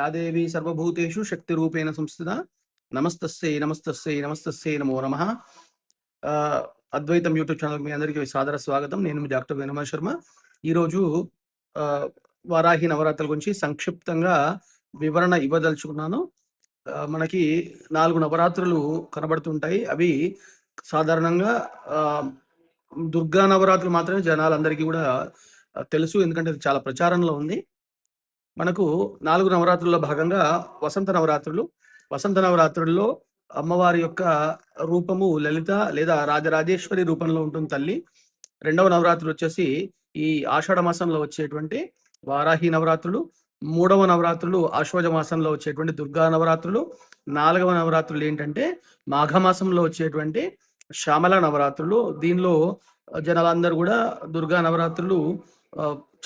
యాదేవి సర్వభూతేషు శక్తి రూపేణ సంస్థిత. నమస్తస్సే నమస్తస్సే నమస్తస్సే నమో నమ. అద్వైతం యూట్యూబ్ ఛానల్ మీ అందరికీ సాదర స్వాగతం. నేను డాక్టర్ వేణుమా శర్మ. ఈరోజు ఆ, వారాహి నవరాత్రుల గురించి సంక్షిప్తంగా వివరణ ఇవ్వదలుచుకున్నాను. మనకి నాలుగు నవరాత్రులు కనబడుతుంటాయి. అవి సాధారణంగా ఆ, దుర్గా నవరాత్రులు మాత్రమే జనాలందరికీ కూడా తెలుసు. ఎందుకంటే అది చాలా ప్రచారంలో ఉంది. మనకు నాలుగు నవరాత్రుల్లో భాగంగా వసంత నవరాత్రులు. వసంత నవరాత్రుల్లో అమ్మవారి యొక్క రూపము లలిత లేదా రాజరాజేశ్వరి రూపంలో ఉంటుంది తల్లి. రెండవ నవరాత్రులు వచ్చేసి ఈ ఆషాఢ మాసంలో వచ్చేటువంటి వారాహి నవరాత్రులు. మూడవ నవరాత్రులు ఆశ్వజ మాసంలో వచ్చేటువంటి దుర్గా నవరాత్రులు. నాలుగవ నవరాత్రులు ఏంటంటే మాఘమాసంలో వచ్చేటువంటి శ్యామల నవరాత్రులు. దీనిలో జనాలందరూ కూడా దుర్గా నవరాత్రులు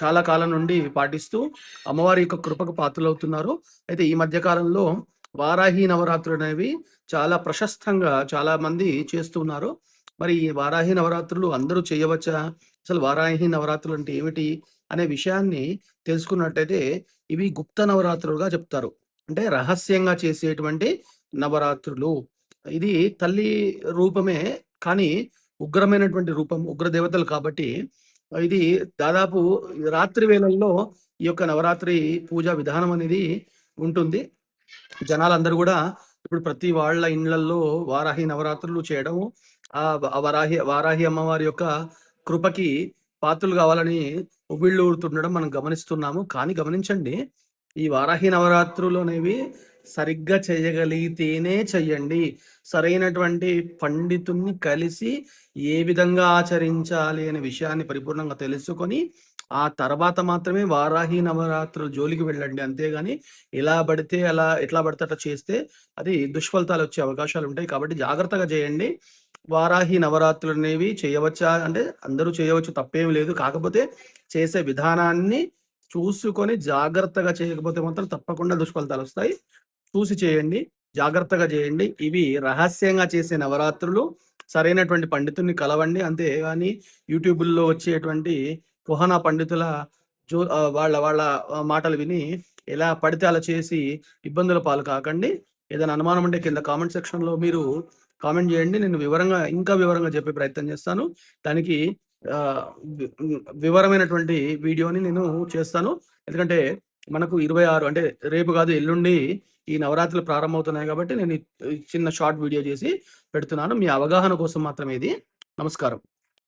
చాలా కాలం నుండి పాటిస్తూ అమ్మవారి యొక్క కృపకు పాత్రలవుతున్నారు. అయితే ఈ మధ్య కాలంలో వారాహి నవరాత్రులు అనేవి చాలా ప్రశస్తంగా చాలా మంది చేస్తున్నారు. మరి ఈ వారాహి నవరాత్రులు అందరూ చేయవచ్చా? అసలు వారాహి నవరాత్రులు అంటే ఏమిటి? అనే విషయాన్ని తెలుసుకున్నట్టయితే ఇవి గుప్త నవరాత్రులుగా చెప్తారు. అంటే రహస్యంగా చేసేటువంటి నవరాత్రులు. ఇది తల్లి రూపమే కానీ ఉగ్రమైనటువంటి రూపం ఉగ్ర దేవతలు కాబట్టి ఇది దాదాపు రాత్రి వేళల్లో ఈ యొక్క నవరాత్రి పూజా విధానం అనేది ఉంటుంది. జనాలందరూ కూడా ఇప్పుడు ప్రతి వాళ్ళ ఇండ్లల్లో వారాహి నవరాత్రులు చేయడం ఆ వారాహి వారాహి అమ్మవారి యొక్క కృపకి పాత్రలు కావాలని ఉవ్విళ్ళు ఊరుతుండడం మనం గమనిస్తున్నాము. కానీ గమనించండి ఈ వారాహి నవరాత్రులు అనేవి సరిగ్గా చేయగలిగితేనే చెయ్యండి. సరైనటువంటి పండితుణ్ణి కలిసి ఏ విధంగా ఆచరించాలి అనే విషయాన్ని పరిపూర్ణంగా తెలుసుకొని ఆ తర్వాత మాత్రమే వారాహి నవరాత్రులు జోలికి వెళ్ళండి. అంతేగాని ఎలా పడితే అలా ఎట్లా పడితే అట్లా చేస్తే అది దుష్ఫలితాలు వచ్చే అవకాశాలు ఉంటాయి. కాబట్టి జాగ్రత్తగా చేయండి. వారాహి నవరాత్రులు అనేవి చేయవచ్చా? అంటే అందరూ చేయవచ్చు తప్పేం లేదు. కాకపోతే చేసే విధానాన్ని చూసుకొని జాగ్రత్తగా చేయకపోతే మాత్రం తప్పకుండా దుష్ఫలితాలు వస్తాయి. చూసి చేయండి జాగ్రత్తగా చేయండి. ఇవి రహస్యంగా చేసే నవరాత్రులు. సరైనటువంటి పండితుల్ని కలవండి. అంతే కానీ యూట్యూబ్లో వచ్చేటువంటి కుహనా పండితుల జో వాళ్ళ వాళ్ళ మాటలు విని ఎలా పడితే అలా చేసి ఇబ్బందుల పాలు కాకండి. ఏదైనా అనుమానం ఉంటే కింద కామెంట్ సెక్షన్లో మీరు కామెంట్ చేయండి. నేను వివరంగా ఇంకా వివరంగా చెప్పే ప్రయత్నం చేస్తాను. దానికి వివరమైనటువంటి వీడియోని నేను చేస్తాను. ఎందుకంటే మనకు ఇరవై ఆరు అంటే రేపు కాదు ఎల్లుండి ఈ నవరాత్రులు ప్రారంభమవుతున్నాయి కాబట్టి నేను చిన్న షార్ట్ వీడియో చేసి పెడుతున్నాను. మీ అవగాహన కోసం మాత్రమే ఇది. నమస్కారం.